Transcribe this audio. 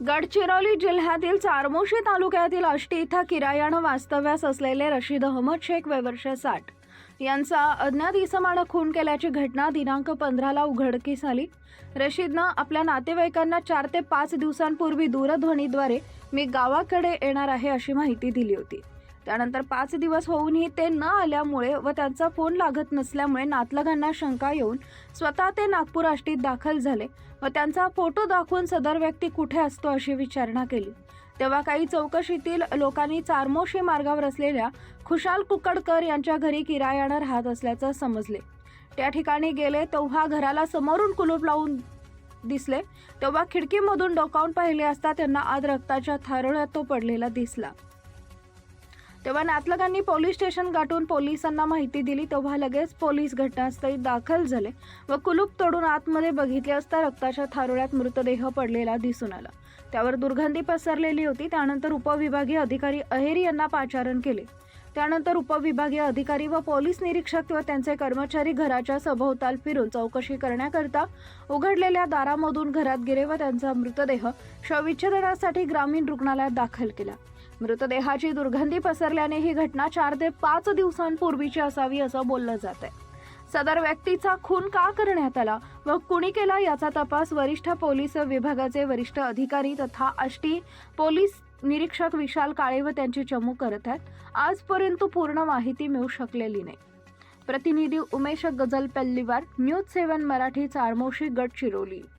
गडचिरोली जिल्ह्यातील चारमोशी तालुक्यातील आष्टी इथं किरायानं वास्तव्यास असलेले रशीद अहमद शेख वयवर्ष साठ यांचा अज्ञात इसमानं खून केल्याची घटना दिनांक पंधराला उघडकीस आली. रशीदनं आपल्या नातेवाईकांना चार ते पाच दिवसांपूर्वी दूरध्वनीद्वारे मी गावाकडे येणार आहे अशी माहिती दिली होती. त्यानंतर पाच दिवस होऊनही ते न आल्यामुळे व त्यांचा फोन लागत नसल्यामुळे नातलगांना शंका येऊन स्वतः ते नागपूर आष्टीत दाखल झाले व त्यांचा फोटो दाखवून सदर व्यक्ती कुठे असतो अशी विचारणा केली. तेव्हा काही चौकशीतील लोकांनी चारमोशी मार्गावर असलेल्या खुशाल कुकडकर यांच्या घरी किरायानं राहत असल्याचं समजले. त्या ठिकाणी गेले तेव्हा घराला समोरून कुलूप लावून दिसले. तेव्हा खिडकीमधून डोकावून पाहिले असता त्यांना आज रक्ताच्या थारोळ्यात तो पडलेला दिसला. तेव्हा नातलगांनी पोलीस स्टेशन गाठून पोलिसांना माहिती दिली तेव्हा लगेच पोलीस घटनास्थळी दाखल झाले व कुलूप तोडून आतमध्ये बघितले असता रक्ताच्या थारोळ्यात मृतदेह पडलेला दिसून आला. त्यावर दुर्गंधी पसरलेली होती त्यानंतर उपविभागीय अधिकारी अहेरी यांना पाचारण केले. त्यानंतर उपविभागीय अधिकारी व पोलीस निरीक्षक व त्यांचे कर्मचारी घराच्या सभोवताल फिरून चौकशी करण्याकरता उघडलेल्या दारामधून घरात गेले व त्यांचा मृतदेह शवविच्छेदनासाठी ग्रामीण रुग्णालयात दाखल केला. मृतदेहाची दुर्गंधी पसरल्याने ही घटना चार ते पाच दिवसांपूर्वीची असावी असं बोललं जात आहे सदर व्यक्तीचा खून का करण्यात आला व कुणी केला याचा तपास वरिष्ठ पोलीस विभागाचे वरिष्ठ अधिकारी तथा आष्टी पोलीस निरीक्षक विशाल काळे व त्यांची चमू करत आहेत. आजपर्यंत पूर्ण माहिती मिळू शकलेली नाही. प्रतिनिधी उमेश गजल पल्लीवार न्यूज सेवन मराठी चारमोशी गडचिरोली.